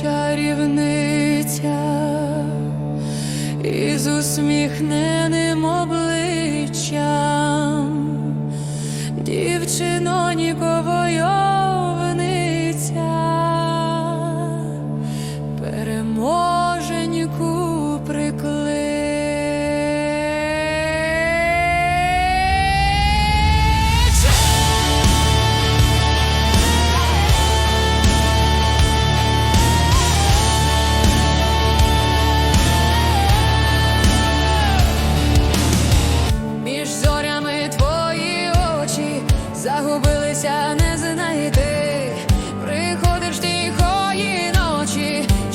чарівниця. Із усміхненим обличчям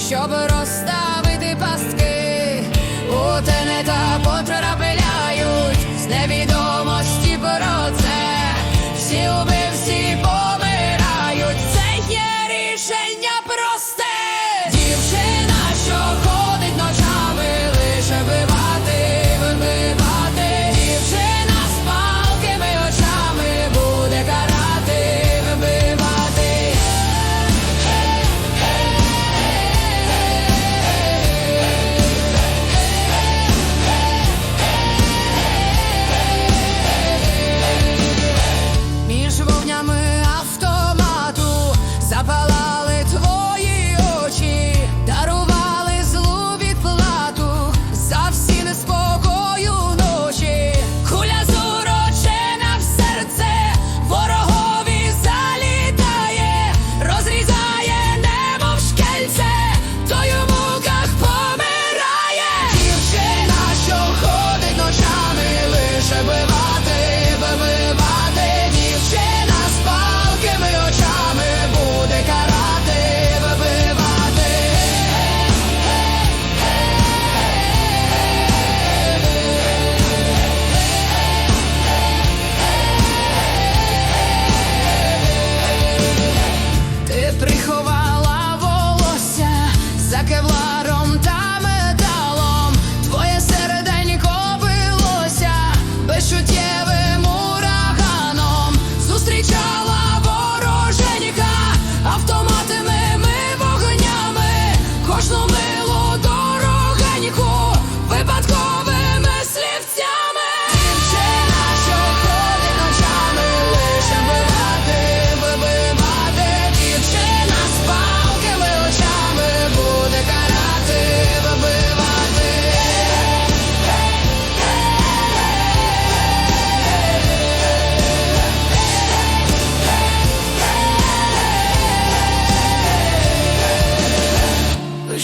щоб розставити пастки, у тенета потрапляють з небі.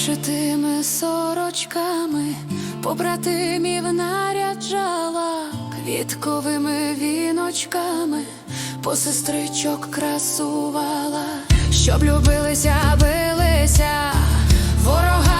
шитими сорочками, побратимів наряджала квітковими віночками, по сестричок красувала, щоб любилися, билися ворога.